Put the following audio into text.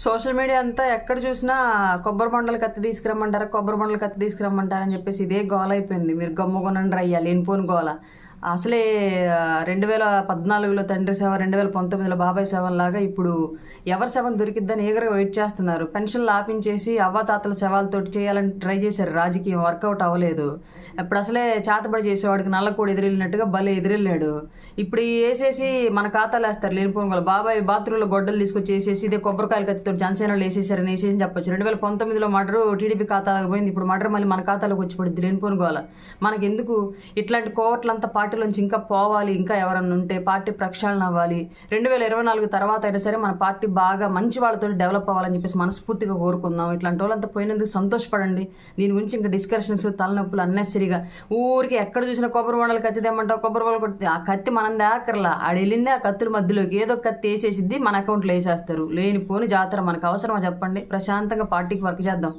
Social media అంతా ఎక్కడ చూసినా కొబ్బరి బొండలు కత్తి తీసుకురమ్మంటారా కొబ్బరి బొండలు కత్తి తీసుకురమ్మంటారా అని చెప్పేసి ఇదే గోల అయిపోయింది. మీరు గమ్ముకొనండి రయ్యా లేనిపోని గోల. అసలే రెండు వేల పద్నాలుగులో తండ్రి సేవ రెండు వేల పంతొమ్మిదిలో బాబాయ్ సేవన్ లాగా ఇప్పుడు ఎవరి శవం దొరికిద్దని ఈగరగా వెయిట్ చేస్తున్నారు. పెన్షన్లు ఆపించేసి అవ్వాతాతల శవాలతోటి చేయాలని ట్రై చేశారు. రాజకీయం వర్కౌట్ అవ్వలేదు. ఇప్పుడు అసలే చేతబడి చేసేవాడికి నల్లకూడ ఎదిరిల్లినట్టుగా భలే ఎదిరిల్లాడు ఇప్పుడు వేసేసి మన ఖాతాలు వేస్తారు. లేనిపోని బాబాయ్ బాత్రూంలో గొడ్డలు తీసుకొచ్చి వేసేసి ఇదే కొబ్బరికాయలు కత్తితో జనసేనలో వేసేసారని వేసేసి చెప్పొచ్చు. రెండు వేల పంతొమ్మిదిలో మర్డర్ టీడీపీ ఖాతాలకు పోయింది. ఇప్పుడు మర్డర్ మళ్ళీ మన ఖాతాలోకి వచ్చి పడుద్ది లేనిపోని గోల. మనకి ఎందుకు ఇట్లాంటి కోవట్లంతా పార్టీలోంచి ఇంకా పోవాలి ఇంకా ఎవరన్నా ఉంటే పార్టీ ప్రక్షాళన అవ్వాలి. రెండు వేల ఇరవై నాలుగు తర్వాత అయినా సరే మన పార్టీ బాగా మంచి వాళ్ళతో డెవలప్ అవ్వాలని చెప్పేసి మనస్ఫూర్తిగా కోరుకుందాం. ఇట్లాంటి వాళ్ళంతా పోయినందుకు సంతోషపడండి. దీని గురించి ఇంకా డిస్కషన్స్ తలనొప్పులు అన్నెసరిగా ఊరికి ఎక్కడ చూసినా కొబ్బరి బొండలు కత్తి తెమ్మంటావు కొబ్బరి బొండలు కొట్టి ఆ కత్తి మనం దాకర్లా. ఆడ వెళ్ళిందే ఆ కత్తుల మధ్యలోకి ఏదో కత్తి వేసేసిద్ది మన అకౌంట్లో వేసేస్తారు. లేని పోని జాతర మనకు అవసరమా చెప్పండి? ప్రశాంతంగా పార్టీకి వర్క్ చేద్దాం.